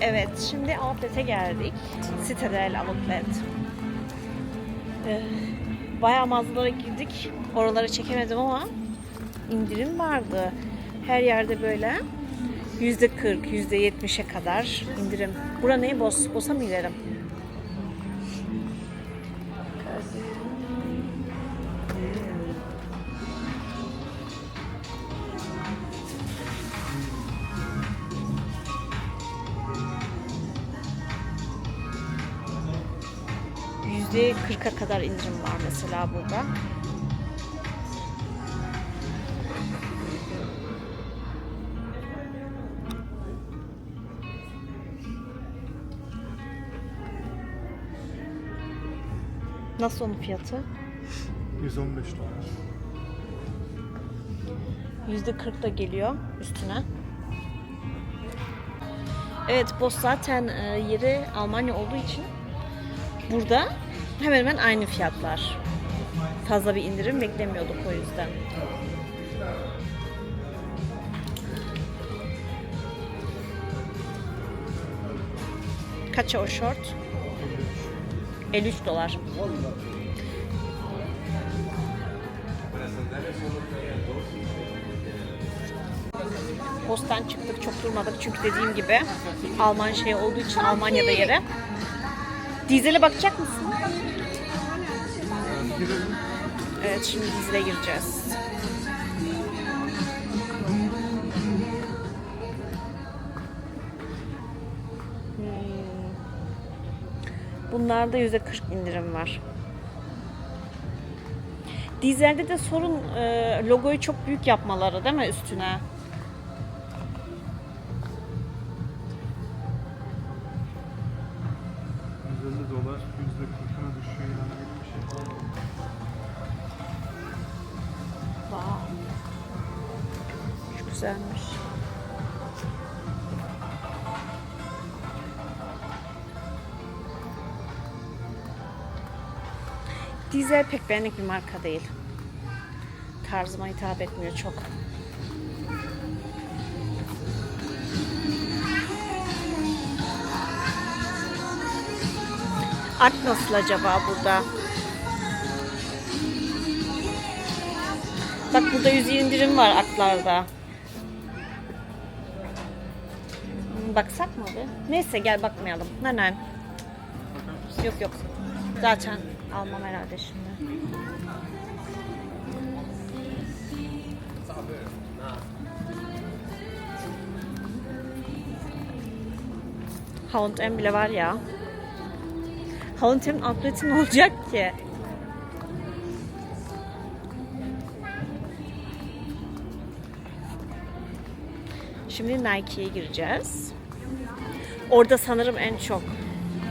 Evet, şimdi outlet'e geldik. Citadel Outlet. Ee, bayağı mağazalara girdik. Oraları çekemedim ama indirim vardı. Her yerde böyle yüzde 40, yüzde 70'e kadar indirim. Bura ne? Bos, Bosa mı gidelim? 40'a kadar indirim var mesela burada. Nasıl onun fiyatı? 115 dolar. Yüzde 40 da geliyor üstüne. Evet, Boss zaten e, yeri Almanya olduğu için burada hemen hemen aynı fiyatlar. Fazla bir indirim beklemiyorduk o yüzden. Kaça o short? 53 dolar. Postan çıktık çok durmadık çünkü dediğim gibi Alman şey olduğu için Almanya'da yere. Dizele bakacak mısın? Girelim. Evet şimdi dizile gireceğiz. Hmm. Bunlarda yüzde 40 indirim var. Dizelde de sorun e, logoyu çok büyük yapmaları değil mi üstüne? %50 dolar, %40'ına düşüyor yani gibi bir şey. Wow. Güzelmiş. Dizel pek benlik bir marka değil. Tarzıma hitap etmiyor çok. Art nasıl acaba burada? Bak burada yüz indirim var atlarda. Hmm, Baksak mı abi? Neyse gel bakmayalım. Nenen. Yok yok. Zaten almam herhalde şimdi. H&M bile var ya. H&M'in outlet'i ne olacak ki? Şimdi Nike'ye gireceğiz. Orada sanırım en çok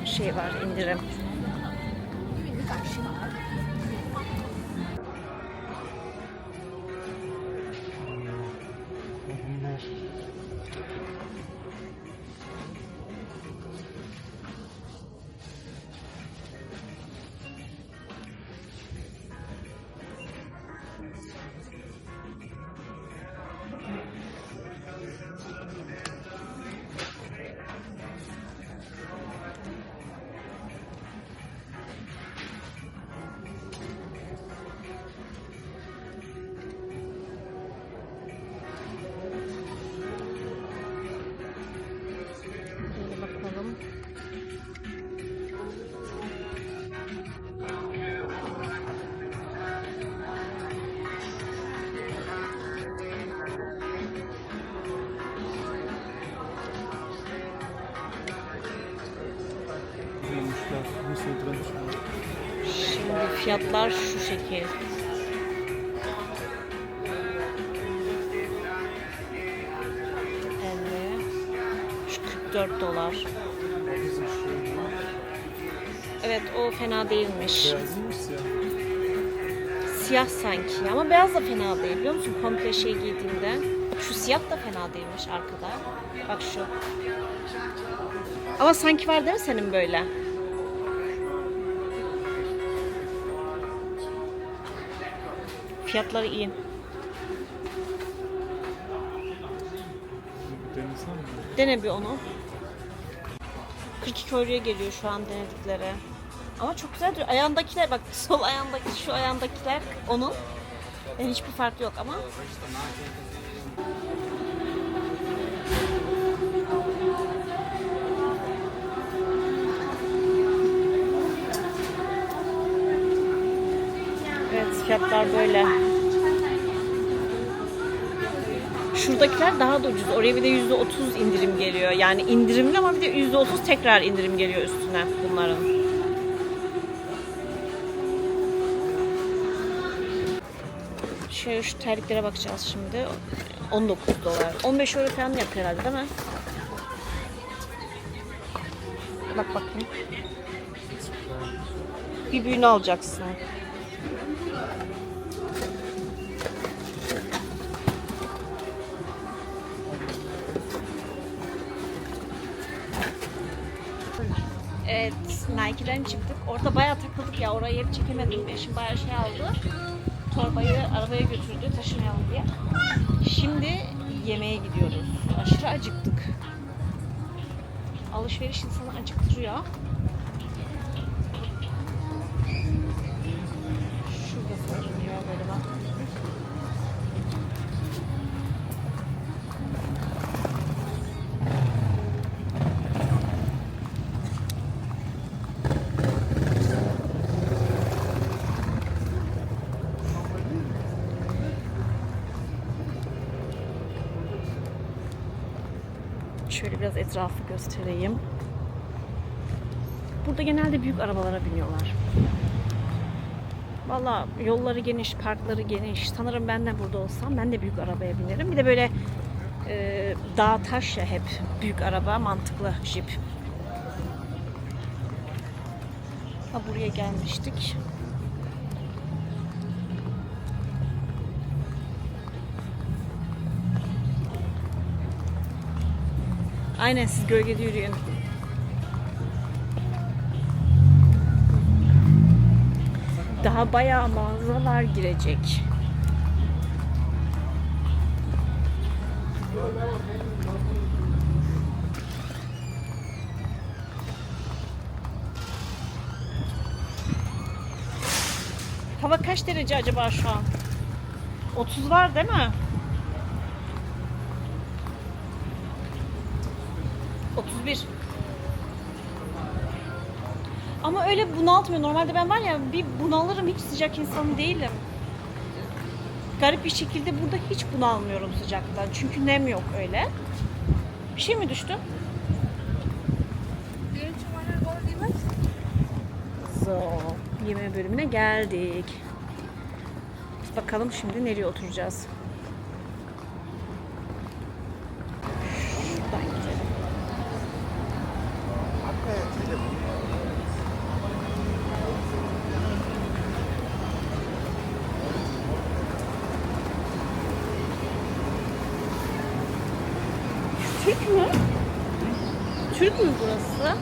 şey var indirim. Fiyatlar şu şekil. Şu 44 dolar. Evet o fena değilmiş. Siyah sanki ama beyaz da fena değil biliyor musun? Komple şey giydiğinde. Şu siyah da fena değilmiş arkada. Bak şu. Ama sanki var değil mi senin böyle? Fiyatları iyi. Mi? Dene bir onu. 42 euroya geliyor şu an denedikleri. Ama çok güzel duruyor. Ayağındakiler bak sol ayağındaki şu ayağındakiler onun. Yani hiçbir fark yok ama. Fiyatlar böyle. Şuradakiler daha da ucuz. Oraya bir de yüzde otuz indirim geliyor. Yani indirimli ama bir de yüzde otuz tekrar indirim geliyor üstüne bunların. Şöyle şu terliklere bakacağız şimdi. 19 dolar. 15 euro falan yapıyor herhalde değil mi? Bak bakayım. Bir büyüğünü alacaksın. Evet, Nike'den çıktık. Orada bayağı takıldık ya. Orayı hep çekemedim. Eşim bayağı şey aldı. Torbayı arabaya götürdü taşımayalım diye. Şimdi yemeğe gidiyoruz. Aşırı acıktık. Alışveriş insanı acıktırıyor. Şurada sarılıyor galiba. Etrafı göstereyim. Burada genelde büyük arabalara biniyorlar. Valla yolları geniş, parkları geniş. Sanırım ben de burada olsam ben de büyük arabaya binerim. Bir de böyle e, dağ taş ya hep. Büyük araba, mantıklı jip. Ha buraya gelmiştik. Aynen siz gölgede yürüyün. Daha bayağı mağazalar girecek. Hava kaç derece acaba şu an? 30 var değil mi? 31. Ama öyle bunaltmıyor. Normalde ben var ya bir bunalırım. Hiç sıcak insan değilim. Garip bir şekilde burada hiç bunalmıyorum sıcaktan. Çünkü nem yok öyle. Bir şey mi düştü? So, yeme bölümüne geldik. Bakalım şimdi nereye oturacağız. Türk mü? Türk mü burası?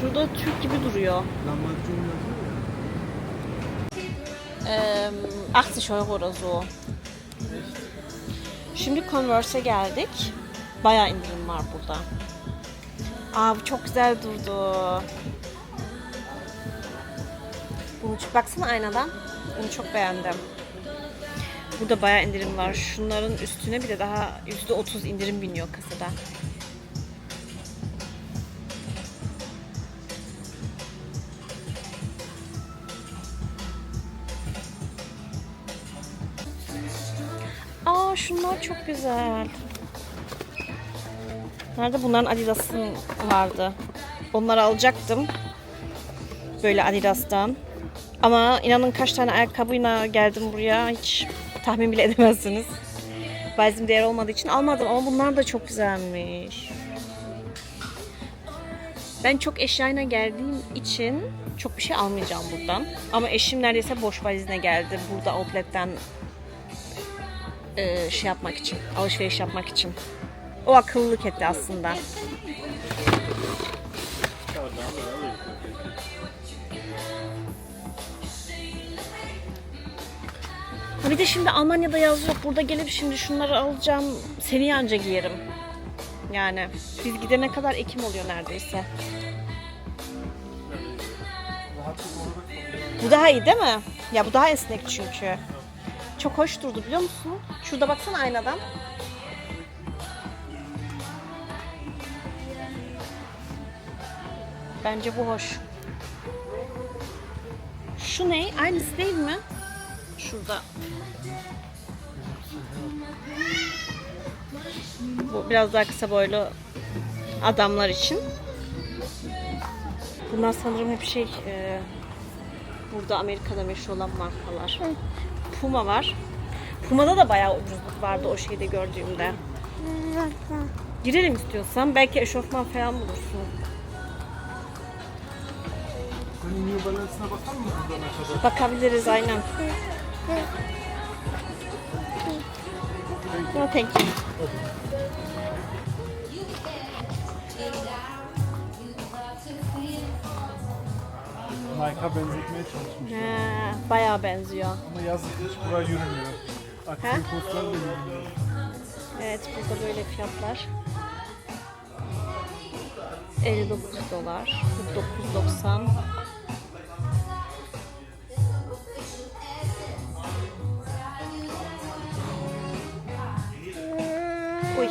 Şurada Türk gibi duruyor. Eee 80 euro oder. Şimdi Converse'e geldik. Bayağı indirim var burada. Aa bu çok güzel durdu. Bunu çok, baksana aynadan. Bunu çok beğendim. Burada bayağı indirim var. Şunların üstüne bir de daha %30 indirim biniyor kasada. Aa şunlar çok güzel. Nerede bunların Adidas'ın vardı. Onları alacaktım. Böyle Adidas'tan. Ama inanın kaç tane ayakkabıyla geldim buraya hiç tahmin bile edemezsiniz. Valizim değer olmadığı için almadım ama bunlar da çok güzelmiş. Ben çok eşyayla geldiğim için çok bir şey almayacağım buradan. Ama eşim neredeyse boş valizine geldi. Burada outlet'ten e, şey yapmak için, alışveriş yapmak için. O akıllılık etti aslında. Bir de şimdi Almanya'da yaz yok. Burada gelip şimdi şunları alacağım. Seni anca giyerim. Yani biz gidene kadar Ekim oluyor neredeyse. Bu daha iyi değil mi? Ya bu daha esnek çünkü. Çok hoş durdu biliyor musun? Şurada baksana aynadan. Bence bu hoş. Şu ne? Aynısı değil mi? Şurada. Bu biraz daha kısa boylu adamlar için. Bunlar sanırım hep şey e, burada Amerika'da meşhur olan markalar. Puma var. Puma'da da bayağı ucuzluk vardı o şeyde gördüğümde. Girelim istiyorsan. Belki eşofman falan bulursun. Hani New Balance'ına bakar mısın burada ne kadar? Bakabiliriz aynen. No thank you. Nike'a benzetmeye çalışmış. Bayağı benziyor. Ama yazık hiç buraya yürümüyor. Aksiyon postlar da yürümüyor. Evet burada böyle fiyatlar. 59 dolar. 9.90. Uy.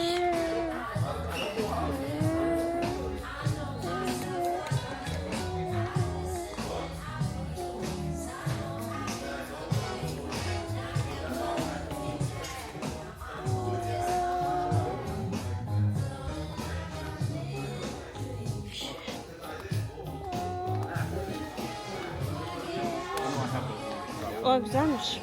O güzelmiş.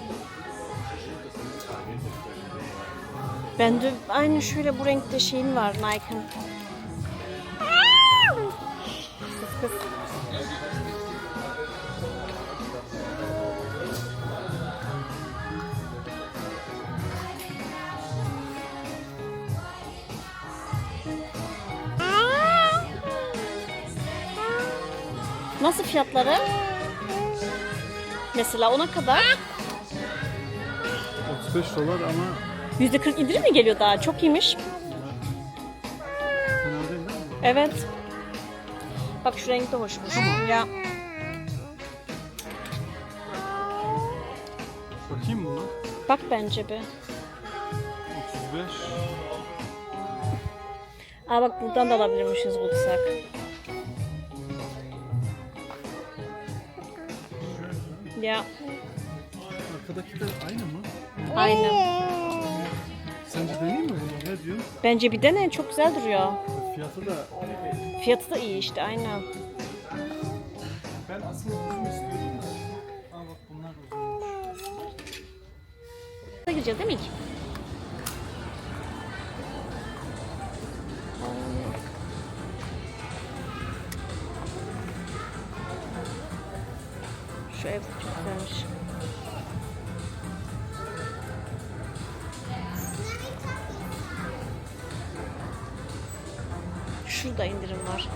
Ben de aynı şöyle bu renkte şeyin var Nike'ın. Nasıl fiyatları? Mesela ona kadar 35 dolar ama %40 indirim mi geliyor daha? Çok iyiymiş. Evet. Bak şu renk de hoşmuş. Ya Bakayım buna. bak bence bir. 35. Aa bak buradan da alabilirmişiz bulsak. Ya Arkadaki de aynı mı? aynı. Sence deneyeyim mi? Ne diyorsun? Bence bir dene çok güzel duruyor. Fiyatı da Fiyatı da iyi işte aynen. ben aslında uzun istiyordum. Aa bak bunlar uzunmuş. Da gireceğiz değil mi ilk? Şu ev çok güzelmiş. Şurada indirim var.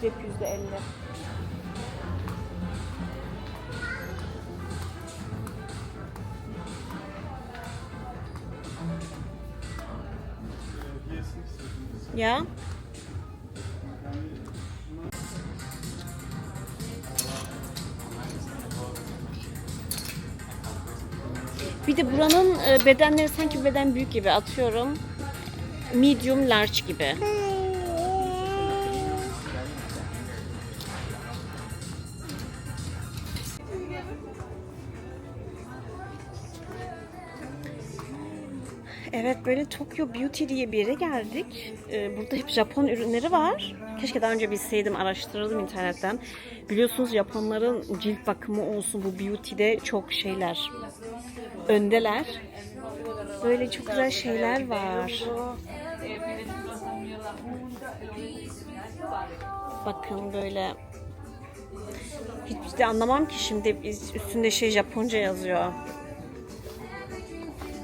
Hep yüzde elli. Hediyesini Bir de buranın e, bedenleri sanki beden büyük gibi atıyorum. Medium large gibi. Evet böyle Tokyo Beauty diye bir yere geldik. Ee, burada hep Japon ürünleri var. Keşke daha önce bilseydim, araştırırdım internetten. Biliyorsunuz Japonların cilt bakımı olsun bu beauty'de çok şeyler. Öndeler. Böyle çok güzel şeyler var. Bakın böyle hiç de anlamam ki şimdi üstünde şey Japonca yazıyor.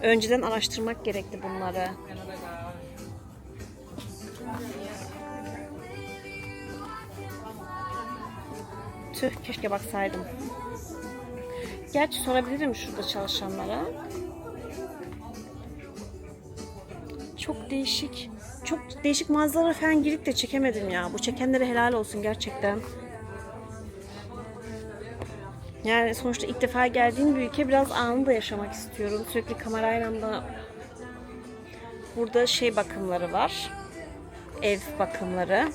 Önceden araştırmak gerekti bunları. Tüh keşke baksaydım. Gerçi sorabilirim şurada çalışanlara. Çok değişik. Çok değişik manzaralara falan girip de çekemedim ya. Bu çekenlere helal olsun gerçekten. Yani sonuçta ilk defa geldiğim bir ülke biraz anı da yaşamak istiyorum. Sürekli kamerayla da burada şey bakımları var. Ev bakımları.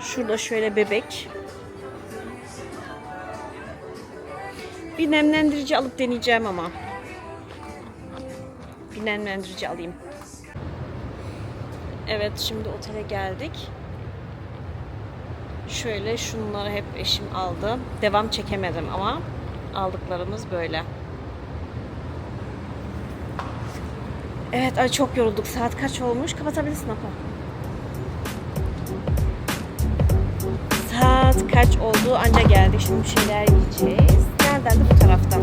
Şurada şöyle bebek. Bir nemlendirici alıp deneyeceğim ama. Bir nemlendirici alayım. Evet şimdi otele geldik. Şöyle şunları hep eşim aldı. Devam çekemedim ama aldıklarımız böyle. Evet ay çok yorulduk. Saat kaç olmuş? Kapatabilirsin Apo. Saat kaç oldu? Anca geldik. Şimdi bir şeyler yiyeceğiz. Nereden de bu taraftan.